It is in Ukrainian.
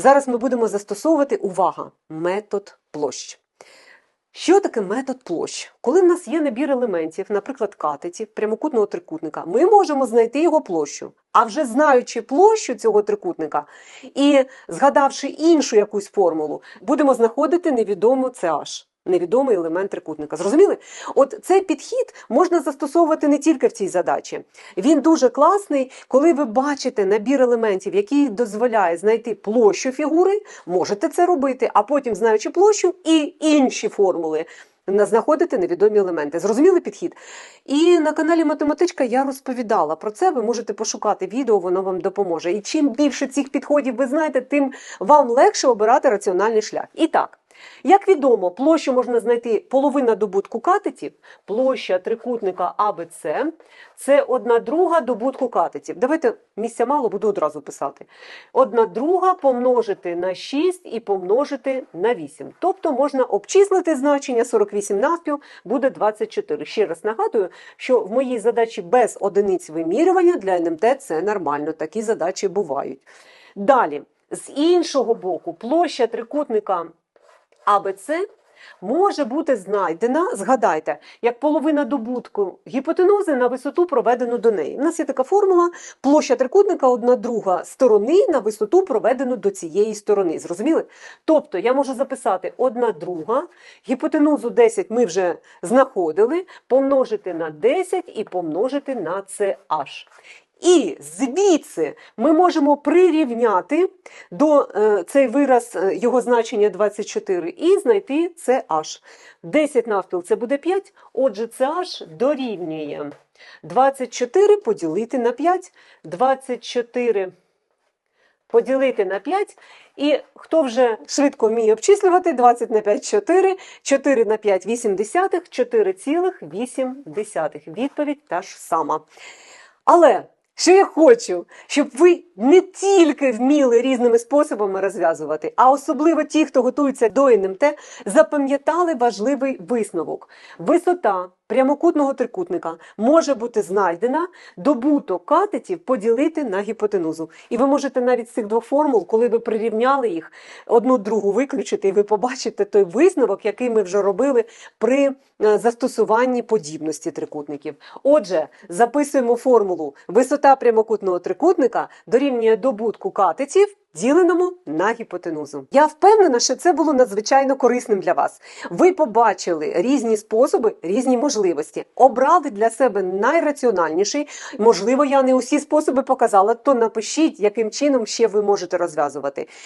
Зараз ми будемо застосовувати увага, метод площ. Що таке метод площ? Коли в нас є набір елементів, наприклад, катетів прямокутного трикутника, ми можемо знайти його площу. А вже знаючи площу цього трикутника і згадавши іншу якусь формулу, будемо знаходити невідому CH. Невідомий елемент трикутника. Зрозуміли? От цей підхід можна застосовувати не тільки в цій задачі. Він дуже класний, коли ви бачите набір елементів, який дозволяє знайти площу фігури, можете це робити, а потім, знаючи площу і інші формули, знаходити невідомі елементи. Зрозуміли підхід? І на каналі Математичка я розповідала про це. Ви можете пошукати відео, воно вам допоможе. І чим більше цих підходів ви знаєте, тим вам легше обирати раціональний шлях. І так. Як відомо, площу можна знайти половина добутку катетів, площа трикутника АБЦ це одна друга добутку катетів. Давайте місця мало, буду одразу писати. Одна друга помножити на 6 і помножити на 8. Тобто можна обчислити значення 48 навпіл, буде 24. Ще раз нагадую, що в моїй задачі без одиниць вимірювання для НМТ це нормально, такі задачі бувають. Далі, з іншого боку, площа трикутника АБЦ може бути знайдена, згадайте, як половина добутку гіпотенузи на висоту, проведену до неї. У нас є така формула: площа трикутника одна друга сторони на висоту, проведену до цієї сторони. Зрозуміли? Тобто я можу записати одна друга, гіпотенузу 10 ми вже знаходили, помножити на 10 і помножити на CH. І звідси ми можемо прирівняти до е, цей вираз е, його значення 24 і знайти CH. 10 навпіл це буде 5, отже, CH дорівнює 24 поділити на 5, 24 поділити на 5. І хто вже швидко вміє обчислювати, 20 на 5 – 4, 4 на 5 – 8 десятих, 4,8. Відповідь та ж сама. Але що я хочу, щоб ви не тільки вміли різними способами розв'язувати, а особливо ті, хто готується до НМТ, запам'ятали важливий висновок. Висота прямокутного трикутника може бути знайдена, добуток катетів поділити на гіпотенузу. І ви можете навіть з цих двох формул, коли ви прирівняли їх, одну другу виключити, і ви побачите той висновок, який ми вже робили при е, застосуванні подібності трикутників. Отже, записуємо формулу. Висота прямокутного трикутника дорівнює добутку катетів, діленому на гіпотенузу. Я впевнена, що це було надзвичайно корисним для вас. Ви побачили різні способи, різні можливості, обрали для себе найраціональніший. Можливо, я не усі способи показала, то напишіть, яким чином ще ви можете розв'язувати.